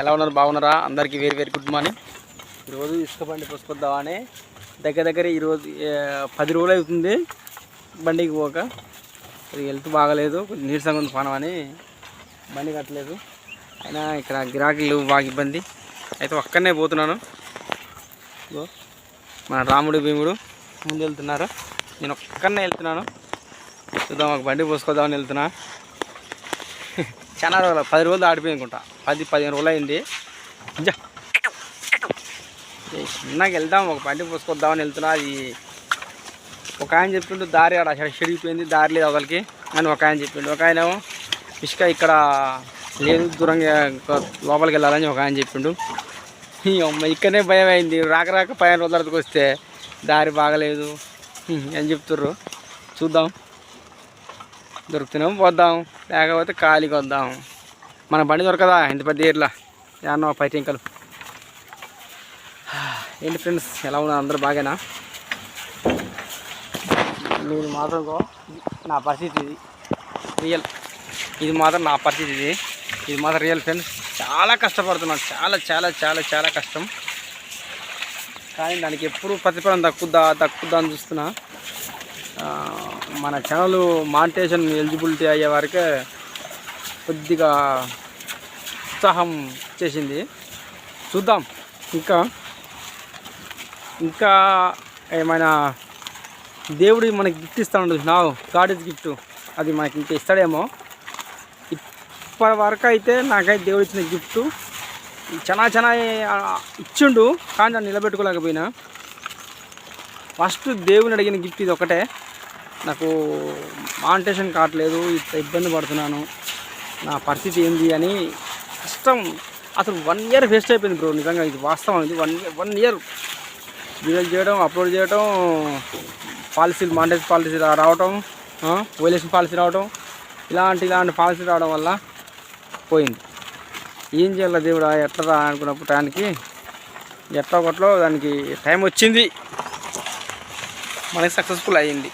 ఎలా ఉన్నారు? బాగున్నారా? అందరికీ వెరీ వెరీ గుడ్ మార్నింగ్. ఈరోజు ఇసుక బండి పోసుకొద్దామని దగ్గర దగ్గర ఈరోజు పది రోజులు అవుతుంది బండికి పోక. ఇది హెల్త్ బాగలేదు కొంచెం నీరసంగా ఉంది పానం అని బండి కట్టలేదు. అయినా ఇక్కడ గిరాకీలు బాగా ఇబ్బంది. అయితే ఒక్కనే పోతున్నాను. మన రాముడు భీముడు ముందు వెళ్తున్నారు? నేను ఒక్కనే వెళ్తున్నాను. చూద్దాం ఒక బండి పోసుకొద్దామని వెళ్తున్నా. చాలా రోజులు పది రోజులు ఆడిపోయి అనుకుంటా. పది పదిహేను రోజులు అయింది. జా చిన్నగా వెళ్దాం ఒక పంటి పోసుకొద్దామని వెళ్తున్నా. అది ఒక ఆయన చెప్పిండు దారి ఆడ అక్కడ చెడిగిపోయింది దారి లేదు అవతలకి అని ఒక ఆయన చెప్పిండు. ఒక ఆయన ఇసుక ఇక్కడ లేదు దూరంగా లోపలికి వెళ్ళాలని ఒక ఆయన చెప్పిండు. అమ్మ ఇక్కడనే భయం అయింది రాక రాక పదిహేను రోజుల వస్తే దారి బాగలేదు. అని చెప్తుర్రు. చూద్దాం. దొరుకుతున్నాం పోద్దాం. లేకపోతే ఖాళీకి వద్దాం. మన బండి దొరకదా? ఇంత పెద్ద ఏర్లా. యాన్నో పైట ఇంకలు ఏంటి ఫ్రెండ్స్ ఎలా ఉన్నారు? అందరూ బాగేనా? మీరు మాత్రం నా పరిస్థితి ఇది. రియల్. ఇది మాత్రం నా పరిస్థితి ఇది. ఇది మాత్రం రియల్ ఫ్రెండ్స్. చాలా కష్టపడుతున్నాను. చాలా చాలా చాలా చాలా కష్టం. కానీ దానికి ఎప్పుడు ప్రతిఫలం దక్కుద్దా దక్కుద్దా అని చూస్తున్నా. మన ఛానల్ మానిటేషన్ ఎలిజిబిలిటీ అయ్యే వరకే కొద్దిగా ఉత్సాహం చేసింది. చూద్దాం. ఇంకా ఇంకా ఏమైనా దేవుడు మనకి గిఫ్ట్ ఇస్తాడు. నా గాడ్ ఇస్ గిఫ్ట్ అది మనకి ఇంకా ఇస్తాడేమో. ఇప్పటి వరకు అయితే నాకైతే దేవుడు ఇచ్చిన గిఫ్ట్ చాలా చాలా ఇచ్చిండు. కానీ దాన్ని నిలబెట్టుకోలేకపోయినా. ఫస్ట్ దేవుని అడిగిన గిఫ్ట్ ఇది ఒకటే. నాకు మానిటేషన్ కావట్లేదు ఇంత ఇబ్బంది పడుతున్నాను. నా పరిస్థితి ఏంది అని కష్టం. అసలు వన్ ఇయర్ వేస్ట్ అయిపోయింది బ్రో నిజంగా ఇది వాస్తవం. ఇది వన్ ఇయర్ వన్ ఇయర్ వీడియోలు చేయడం అప్లోడ్ చేయడం పాలసీలు మానిటేషన్ పాలసీ రావడం రావటం వైలేషన్ పాలసీ రావడం ఇలాంటి ఇలాంటి పాలసీ రావడం వల్ల పోయింది. ఏం చేయాలి దేవుడా ఎట్లా రా అనుకున్నప్పుడు టైంకి ఎట్లా ఒకట్లో దానికి టైం వచ్చింది. మనకి సక్సెస్ఫుల్ అయ్యింది.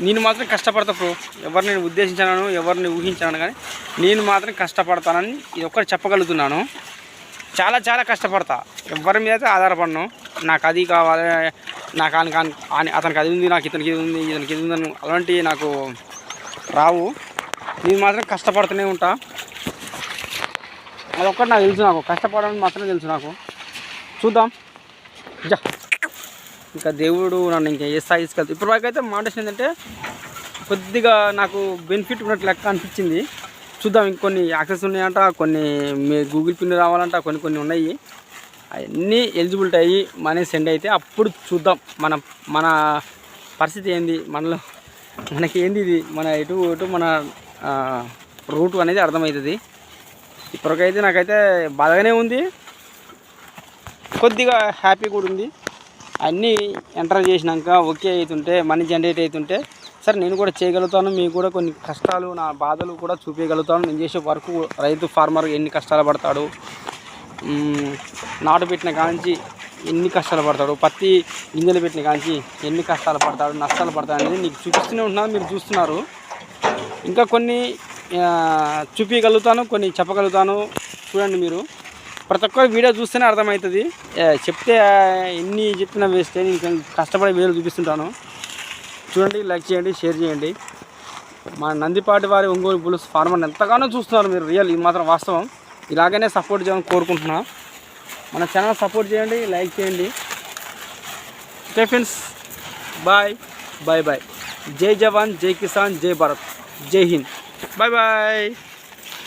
నేను మాత్రం కష్టపడతా బ్రో ఎవరిని నేను ఉద్దేశించాను ఎవరిని ఊహించాను కానీ నేను మాత్రం కష్టపడతానని ఇది ఒక్కటి చెప్పగలుగుతున్నాను. చాలా చాలా కష్టపడతా. ఎవరి మీద అయితే ఆధారపడను నాకు అది కావాలి నాకు అని కాని అతనికి అది ఉంది నాకు ఇతనికి ఇది ఉంది ఇతనికి ఇది ఉందని అలాంటివి నాకు రావు. నేను మాత్రం కష్టపడుతూనే ఉంటా. అదొక్కటి నాకు తెలుసు నాకు. కష్టపడడం మాత్రమే తెలుసు నాకు. చూద్దాం. జా. ఇంకా దేవుడు నన్ను ఇంకా ఏ స్థాయి తీసుకెళ్తాడు ఇప్పుడు వరకు అయితే మాట ఏంటంటే కొద్దిగా నాకు బెనిఫిట్ ఉన్నట్టు లెక్క అనిపించింది. చూద్దాం ఇంకొన్ని యాక్సెస్ ఉన్నాయంట కొన్ని మీ గూగుల్ పిన్ రావాలంట కొన్ని కొన్ని ఉన్నాయి. అవన్నీ ఎలిజిబిలిటీ అయ్యి మనీ సెండ్ అయితే అప్పుడు చూద్దాం. మన మన పరిస్థితి ఏంది? మనలో మనకి ఏంది ఇది? మన ఎటు ఎటు మన రూట్ అనేది అర్థమవుతుంది. ఇప్పటికైతే నాకైతే బాగానే ఉంది. కొద్దిగా హ్యాపీ కూడా ఉంది. అన్నీ ఎంటర్ చేసినాక ఓకే అవుతుంటే మనీ జనరేట్ అవుతుంటే సరే నేను కూడా చేయగలుగుతాను మీకు కూడా కొన్ని కష్టాలు నా బాధలు కూడా చూపించగలుగుతాను నేను చేసే వర్క్ రైతు ఫార్మర్ ఎన్ని కష్టాలు పడతాడు? నాటు పెట్టిన కాంచి ఎన్ని కష్టాలు పడతాడు? పత్తి గింజలు పెట్టిన కాంచి ఎన్ని కష్టాలు పడతాడు? నష్టాలు పడతాడు అనేది నీకు చూపిస్తూనే ఉంటున్నాను మీరు చూస్తున్నారు. ఇంకా కొన్ని చూపించగలుగుతాను కొన్ని చెప్పగలుగుతాను. చూడండి మీరు. ప్రతి ఒక్కరు వీడియో చూస్తేనే అర్థమవుతుంది. చెప్తే ఎన్ని చెప్పినా వేస్తే నేను ఇంకా కష్టపడి చూపిస్తుంటాను. చూడండి లైక్ చేయండి షేర్ చేయండి. మా నందిపాటి వారి ఒంగోలు పులుసు ఫార్మర్ని ఎంతగానో చూస్తున్నారు మీరు. రియల్ ఇది మాత్రం వాస్తవం. ఇలాగనే సపోర్ట్ చేయాలని కోరుకుంటున్నా. మన ఛానల్ సపోర్ట్ చేయండి లైక్ చేయండి. Okay friends bye bye bye. జై జవాన్ జై కిసాన్ జై భారత్. జై హింద్. Bye bye.